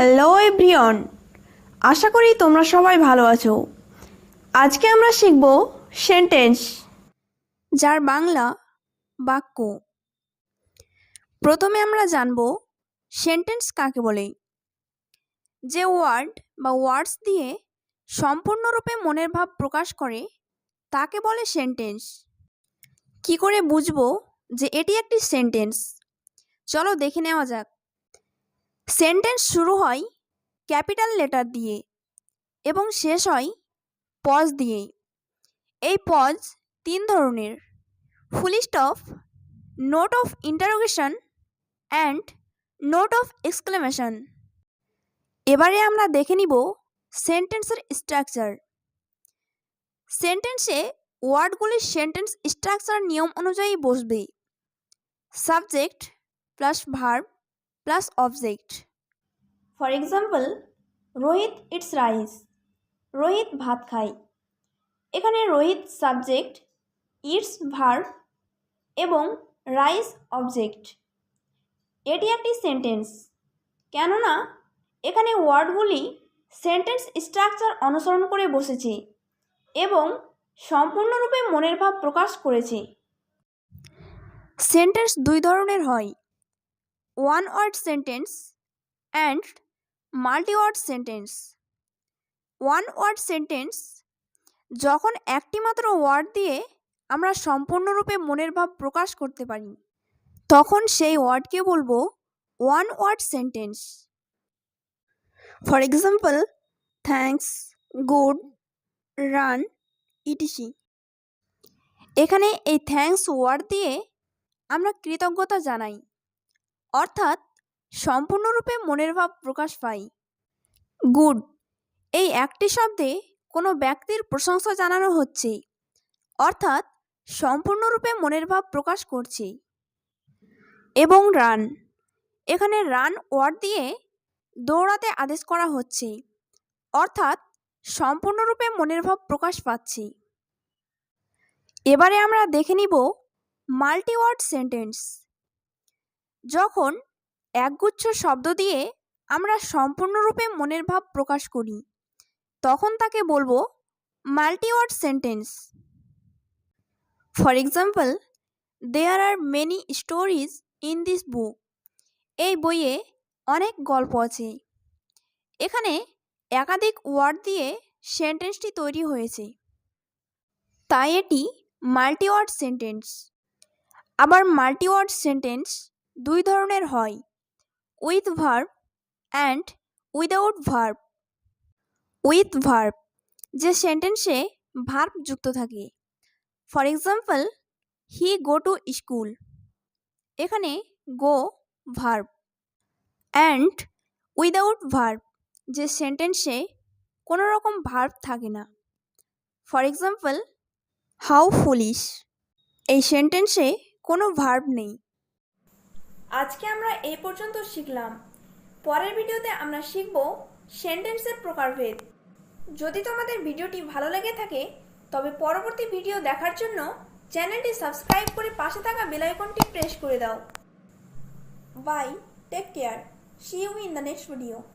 Hello everyone আশা করি তোমরা সবাই ভালো আছো। আজকে আমরা শিখব সেন্টেন্স যার বাংলা বাক্য। প্রথমে আমরা জানব সেন্টেন্স কাকে বলে। যে ওয়ার্ড বা ওয়ার্ডস দিয়ে সম্পূর্ণরূপে মনের ভাব প্রকাশ করে, তাকে বলে সেন্টেন্স কি করে বুঝব যে এটি একটি সেন্টেন্স চলো দেখে নেওয়া যাক। সেন্টেন্স শুরু হয় ক্যাপিটাল লেটার দিয়ে এবং শেষ হয় পজ দিয়ে এই পজ তিন ধরনের। Full stop note of interrogation and note of exclamation এবারে আমরা দেখে নিব সেন্টেন্সের স্ট্রাকচার সেন্টেন্সে ওয়ার্ডগুলির সেন্টেন্স স্ট্রাকচার নিয়ম অনুযায়ী বসবে। Subject plus verb plus object for example Rohit eats rice Rohit ভাত খায় এখানে রোহিত সাবজেক্ট ইটস ভার্ব এবং রাইস অবজেক্ট এটি একটি সেন্টেন্স কেননা, এখানে ওয়ার্ডগুলি সেন্টেন্স স্ট্রাকচার অনুসরণ করে বসেছে এবং সম্পূর্ণরূপে মনের ভাব প্রকাশ করেছে। সেন্টেন্স দুই ধরনের হয়। One word sentence and multi word sentence one word sentence যখন একটি মাত্র ওয়ার্ড দিয়ে আমরা সম্পূর্ণরূপে মনের ভাব প্রকাশ করতে পারি, তখন সেই ওয়ার্ডকে বলব one word sentence for example thanks good run etc এখানে এই থ্যাঙ্কস ওয়ার্ড দিয়ে আমরা কৃতজ্ঞতা জানাই, অর্থাৎ সম্পূর্ণরূপে মনের ভাব প্রকাশ পাই গুড। এই একটি শব্দে কোনো ব্যক্তির প্রশংসা জানানো হচ্ছে, অর্থাৎ সম্পূর্ণরূপে মনের ভাব প্রকাশ করছে। এবং রান। এখানে রান ওয়ার্ড দিয়ে দৌড়াতে আদেশ করা হচ্ছে, অর্থাৎ সম্পূর্ণরূপে মনের ভাব প্রকাশ পাচ্ছে। এবারে আমরা দেখে নিব মাল্টি ওয়ার্ড সেন্টেন্স। যখন একগুচ্ছ শব্দ দিয়ে আমরা সম্পূর্ণরূপে মনের ভাব প্রকাশ করি। তখন তাকে বলব multi word sentence. For example there are many stories in this book এই বইয়ে অনেক গল্প আছে। এখানে একাধিক ওয়ার্ড দিয়ে সেন্টেন্সটি তৈরি হয়েছে। তাই এটি মাল্টি ওয়ার্ড সেন্টেন্স। আবার মাল্টি ওয়ার্ড সেন্টেন্স দুই ধরনের হয়। With verb and without verb with verb যে সেন্টেন্সে ভার্ব যুক্ত থাকে। For example he go to school এখানে go verb and without verb যে সেন্টেন্সে কোনো রকম ভার্ব থাকে না। ফর এক্সাম্পল হাউ ফুলিশ এই সেন্টেন্সে কোনো ভার্ব নেই। আজকে আমরা এই পর্যন্ত শিখলাম। পরের ভিডিওতে আমরা শিখব সেন্টেন্সের প্রকারভেদ। যদি তোমাদের ভিডিওটি ভালো লেগে থাকে, তবে পরবর্তী ভিডিও দেখার জন্য চ্যানেলটি সাবস্ক্রাইব করে পাশে থাকা বেলাইকনটি প্রেস করে দাও। Bye, take care. See you in the next video